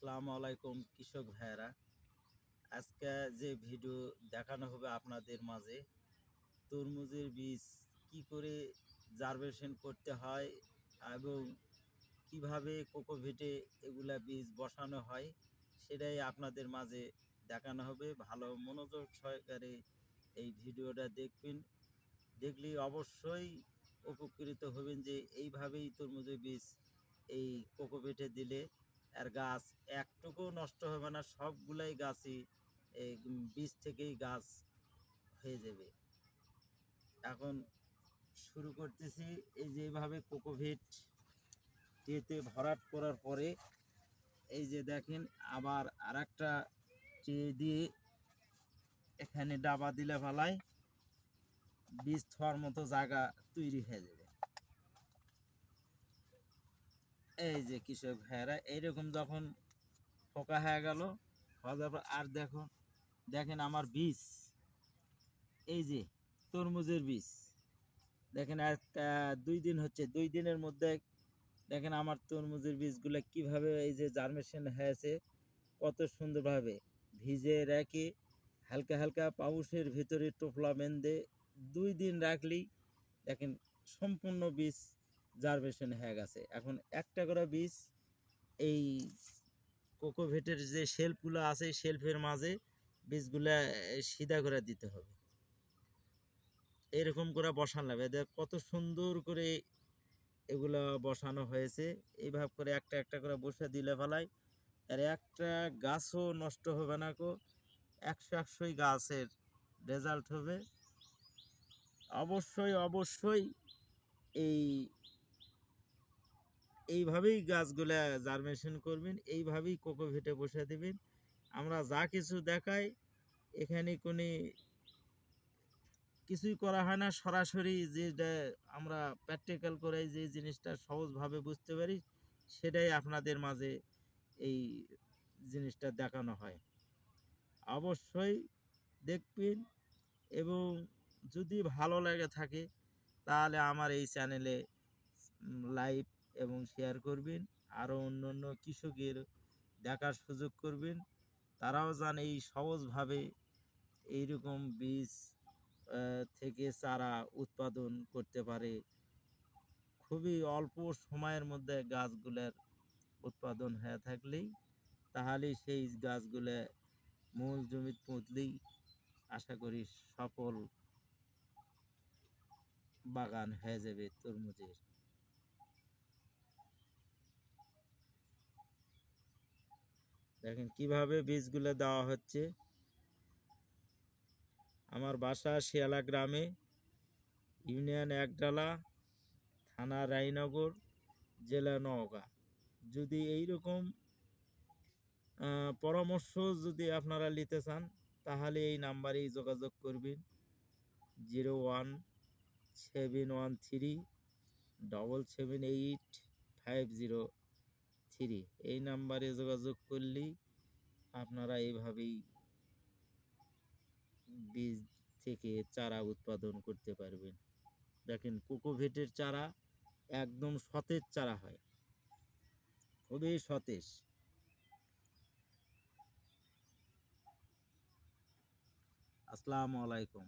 আসসালামু আলাইকুম, কৃষক ভাইয়েরা। আজকে যে ভিডিও দেখানো হবে আপনাদের মাঝে, তরমুজের বীজ কি করে জার্ভেশন করতে হয় এবং কীভাবে কোকোভিটে এগুলা বীজ বসানো হয়, সেটাই আপনাদের মাঝে দেখানো হবে। ভালো মনোযোগ সহকারে এই ভিডিওটা দেখবেন। দেখলে অবশ্যই উপকৃত হবেন যে এইভাবেই তরমুজের বীজ এই কোকোভিটে দিলে। আর গাছ একটুকু নষ্ট হবে না, সবগুলাই গাছই এই বীজ থেকেই গাছ হয়ে যাবে। এখন শুরু করতেছি এই যে এইভাবে কোকোভিট ট্রেতে ভরাট করার পরে এই যে দেখেন আবার আর একটা ট্রে দিয়ে এখানে ডাবা দিলে ফেলায় বীজ থোয়ার মতো জায়গা তৈরি হয়ে যাবে। এই যে কৃষক ভাইয়েরা, এইরকম যখন ফোকা হয়ে গেল হওয়া যাওয়ার পর আর দেখো, দেখেন আমার বীজ, এই যে তরমুজের বীজ, দেখেন আর দুই দিন হচ্ছে, দুই দিনের মধ্যে দেখেন আমার তরমুজের বীজগুলো কীভাবে এই যে জার্মেশন হয়েছে, কত সুন্দরভাবে ভিজে রেখে হালকা হালকা পাউসের ভিতরে টোপলা বেঁধে দুই দিন রাখলেই দেখেন সম্পূর্ণ বীজ জার্ভেশন হয়ে গেছে। এখন একটা করে বীজ এই কোকোভেটের যে শেলফগুলো আছে, শেলফের মাঝে বীজগুলা সিধা করে দিতে হবে। এরকম করে বসানো লাগবে। দেখ কত সুন্দর করে এগুলো বসানো হয়েছে। এইভাবে করে একটা একটা করে বসে দিলে ফেলাই, আর একটা গাছও নষ্ট হবে না কো। একশো একশোই গাছের রেজাল্ট হবে। অবশ্যই অবশ্যই এই এইভাবেই গাছগুলা জার্মেশন করবেন, এইভাবেই কোকোভিটে বসে দেবেন। আমরা যা কিছু দেখাই, এখানে কোনো কিছুই করা হয় না। সরাসরি যেটা আমরা প্র্যাকটিক্যাল করে যে জিনিসটা সহজভাবে বুঝতে পারি, সেটাই আপনাদের মাঝে এই জিনিসটা দেখানো হয়। অবশ্যই দেখবেন এবং যদি ভালো লেগে থাকে, তাহলে আমার এই চ্যানেলে লাইভ এবং শেয়ার করবেন। আরও অন্য অন্য কৃষকের দেখার সুযোগ করবেন। তারাও যেন এই সহজভাবে এইরকম বীজ থেকে চারা উৎপাদন করতে পারে। খুবই অল্প সময়ের মধ্যে গাছগুলোর উৎপাদন হয়ে থাকলেই তাহলে সেই গাছগুলো মূল জমি পুঁতলেই আশা করি সফল বাগান হয়ে যাবে তরমুজের। দেখেন কীভাবে বীজগুলো দেওয়া হচ্ছে। আমার বাসা শিয়ালা গ্রামে, ইউনিয়ন একডালা থানা রায়নগর, জেলা নওগাঁ। যদি এই রকম পরামর্শ যদি আপনারা নিতে চান, তাহলে এই নাম্বারেই যোগাযোগ করবেন। Zero one seven one three, double seven eight five zero. Three এই নাম্বারে যোগাযোগ করলেই আপনারা এইভাবেই বীজ থেকে চারা উৎপাদন করতে পারবেন। দেখেন, কোকোভেটের চারা একদম সতেজ চারা হয়। খুবই সতেজ। আসসালামু আলাইকুম।